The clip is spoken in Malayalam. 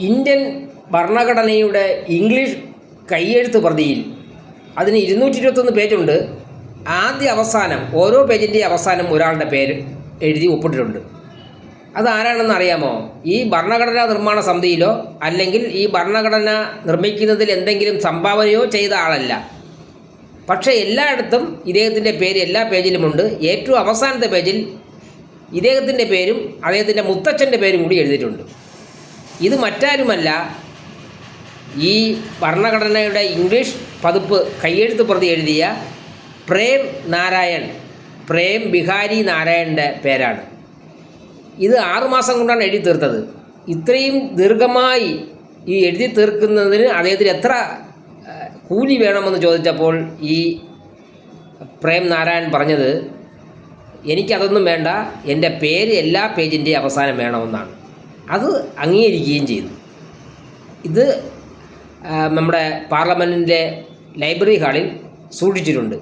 ഇന്ത്യൻ ഭരണഘടനയുടെ ഇംഗ്ലീഷ് കൈയെഴുത്ത് പ്രതിയിൽ അതിന് ഇരുന്നൂറ്റി ഇരുപത്തൊന്ന് പേജുണ്ട്. ആദ്യ അവസാനം ഓരോ പേജിന്റെ അവസാനം ഒരാളുടെ പേര് എഴുതി ഒപ്പിട്ടിട്ടുണ്ട്. അതാരാണെന്ന് അറിയാമോ? ഈ ഭരണഘടനാ നിർമ്മാണ സമിതിയിലോ അല്ലെങ്കിൽ ഈ ഭരണഘടന നിർമ്മിക്കുന്നതിൽ എന്തെങ്കിലും സംഭാവനയോ ചെയ്ത ആളല്ല. പക്ഷേ എല്ലായിടത്തും ഇദ്ദേഹത്തിന്റെ പേര് എല്ലാ പേജിലുമുണ്ട്. ഏറ്റവും അവസാനത്തെ പേജിൽ ഇദ്ദേഹത്തിന്റെ പേരും അദ്ദേഹത്തിന്റെ മുത്തച്ഛന്റെ പേരും കൂടി എഴുതിയിട്ടുണ്ട്. ഇത് മറ്റാരുമല്ല. ഈ ഭരണഘടനയുടെ ഇംഗ്ലീഷ് പതിപ്പ് കയ്യെഴുത്ത് പ്രതി എഴുതിയ പ്രേം നാരായൺ പ്രേം ബിഹാരി നാരായണന്റെ പേരാണ്. ഇത് ആറുമാസം കൊണ്ടാണ് എഴുതി തീർത്തത്. ഇത്രയും ദീർഘമായി ഈ എഴുതി തീർക്കുന്നതിന് അദ്ദേഹത്തിന് എത്ര കൂലി വേണമെന്ന് ചോദിച്ചപ്പോൾ ഈ പ്രേം നാരായൺ പറഞ്ഞത് എനിക്കതൊന്നും വേണ്ട എന്റെ പേര് എല്ലാ പേജിന്റെയും അവസാനം വേണമെന്നാണ്. അത് അംഗീകരിക്കുകയും ചെയ്തു. ഇത് നമ്മുടെ പാർലമെന്റിന്റെ ലൈബ്രറി ഹാളിൽ സൂക്ഷിച്ചിട്ടുണ്ട്.